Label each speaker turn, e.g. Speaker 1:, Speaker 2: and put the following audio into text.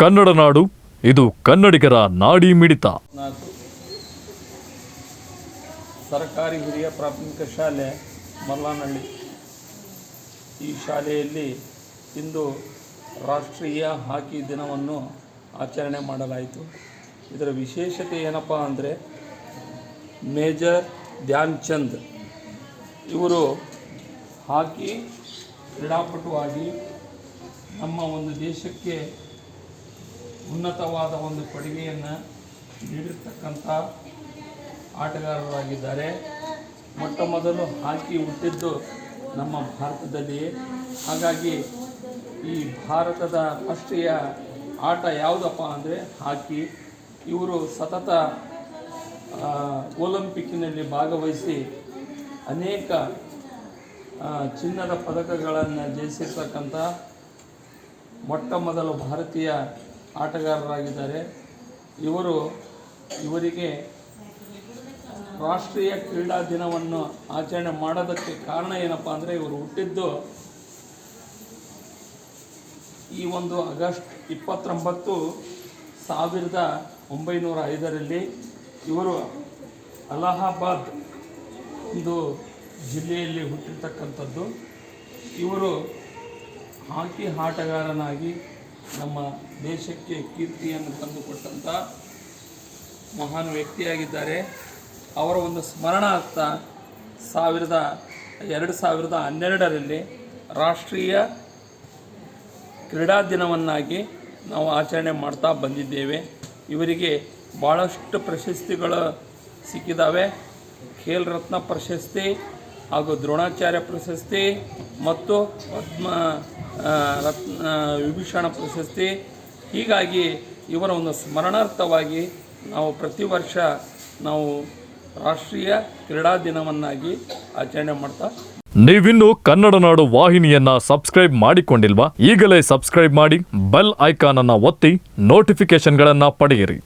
Speaker 1: ಕನ್ನಡ ನಾಡು, ಇದು ಕನ್ನಡಿಗರ ನಾಡಿ ಮಿಡಿತ.
Speaker 2: ಸರ್ಕಾರಿ ಹಿರಿಯ ಪ್ರಾಥಮಿಕ ಶಾಲೆ, ಮಲ್ಲಾನಹಳ್ಳಿ. ಈ ಶಾಲೆಯಲ್ಲಿ ಇಂದು ರಾಷ್ಟ್ರೀಯ ಹಾಕಿ ದಿನವನ್ನು ಆಚರಣೆ ಮಾಡಲಾಯಿತು. ಇದರ ವಿಶೇಷತೆ ಏನಪ್ಪ ಅಂದರೆ, ಮೇಜರ್ ಧ್ಯಾನ್ ಚಂದ್ ಇವರು ಹಾಕಿ ಕ್ರೀಡಾಪಟುವಾಗಿ ನಮ್ಮ ಒಂದು ದೇಶಕ್ಕೆ ಉನ್ನತವಾದ ಒಂದು ಕೊಡುಗೆಯನ್ನು ನೀಡಿರ್ತಕ್ಕಂಥ ಆಟಗಾರರಾಗಿದ್ದಾರೆ. ಮೊಟ್ಟ ಮೊದಲು ಹಾಕಿ ಹುಟ್ಟಿದ್ದು ನಮ್ಮ ಭಾರತದಲ್ಲಿಯೇ. ಹಾಗಾಗಿ ಈ ಭಾರತದ ರಾಷ್ಟ್ರೀಯ ಆಟ ಯಾವುದಪ್ಪ ಅಂದರೆ ಹಾಕಿ. ಇವರು ಸತತ ಆ, ಒಲಿಂಪಿಕ್ಕಿನಲ್ಲಿ ಭಾಗವಹಿಸಿ ಅನೇಕ ಚಿನ್ನದ ಪದಕಗಳನ್ನು ಜಯಿಸಿರ್ತಕ್ಕಂಥ ಮೊಟ್ಟ ಮೊದಲು ಭಾರತೀಯ ಆಟಗಾರರಾಗಿದ್ದಾರೆ. ಇವರು ಇವರಿಗೆ ರಾಷ್ಟ್ರೀಯ ಕ್ರೀಡಾ ದಿನವನ್ನು ಆಚರಣೆ ಮಾಡೋದಕ್ಕೆ ಕಾರಣ ಏನಪ್ಪ ಅಂದರೆ ಇವರು ಹುಟ್ಟಿದ್ದು ಈ ಒಂದು ಆಗಸ್ಟ್ ಇಪ್ಪತ್ತೊಂಬತ್ತು ಸಾವಿರದ ಒಂಬೈನೂರ ಐದರಲ್ಲಿ. ಇವರು ಅಲಹಾಬಾದ್ ಒಂದು ಜಿಲ್ಲೆಯಲ್ಲಿ ಹುಟ್ಟಿರ್ತಕ್ಕಂಥದ್ದು. ಇವರು ಹಾಕಿ ಆಟಗಾರನಾಗಿ ನಮ್ಮ ದೇಶಕ್ಕೆ ಕೀರ್ತಿಯನ್ನು ತಂದುಕೊಟ್ಟಂಥ ಮಹಾನ್ ವ್ಯಕ್ತಿಯಾಗಿದ್ದಾರೆ. ಅವರ ಒಂದು ಸ್ಮರಣಾರ್ಥ ಸಾವಿರದ, ಎರಡು ಸಾವಿರದ ಹನ್ನೆರಡರಲ್ಲಿ ರಾಷ್ಟ್ರೀಯ ಕ್ರೀಡಾ ದಿನವನ್ನಾಗಿ ನಾವು ಆಚರಣೆ ಮಾಡ್ತಾ ಬಂದಿದ್ದೇವೆ. ಇವರಿಗೆ ಭಾಳಷ್ಟು ಪ್ರಶಸ್ತಿಗಳು ಸಿಕ್ಕಿದ್ದಾವೆ ಖೇಲ್ ರತ್ನ ಪ್ರಶಸ್ತಿ ಹಾಗೂ ದ್ರೋಣಾಚಾರ್ಯ ಪ್ರಶಸ್ತಿ ಮತ್ತು ಪದ್ಮ ರತ್ನ ವಿಭೂಷಣ ಪ್ರಶಸ್ತಿ. ಹೀಗಾಗಿ ಇವರ ಒಂದು ಸ್ಮರಣಾರ್ಥವಾಗಿ ನಾವು ಪ್ರತಿ ವರ್ಷ ನಾವು ರಾಷ್ಟ್ರೀಯ ಕ್ರೀಡಾ ದಿನವನ್ನಾಗಿ ಆಚರಣೆ ಮಾಡ್ತಾ
Speaker 1: ನೀವಿನ್ನು ಕನ್ನಡ ನಾಡು ವಾಹಿನಿಯನ್ನ ಸಬ್ಸ್ಕ್ರೈಬ್ ಮಾಡಿಕೊಂಡಿಲ್ವಾ? ಈಗಲೇ ಸಬ್ಸ್ಕ್ರೈಬ್ ಮಾಡಿ, ಬೆಲ್ ಐಕಾನ್ ಅನ್ನ ಒತ್ತಿ ನೋಟಿಫಿಕೇಶನ್ಗಳನ್ನ ಪಡೆಯಿರಿ.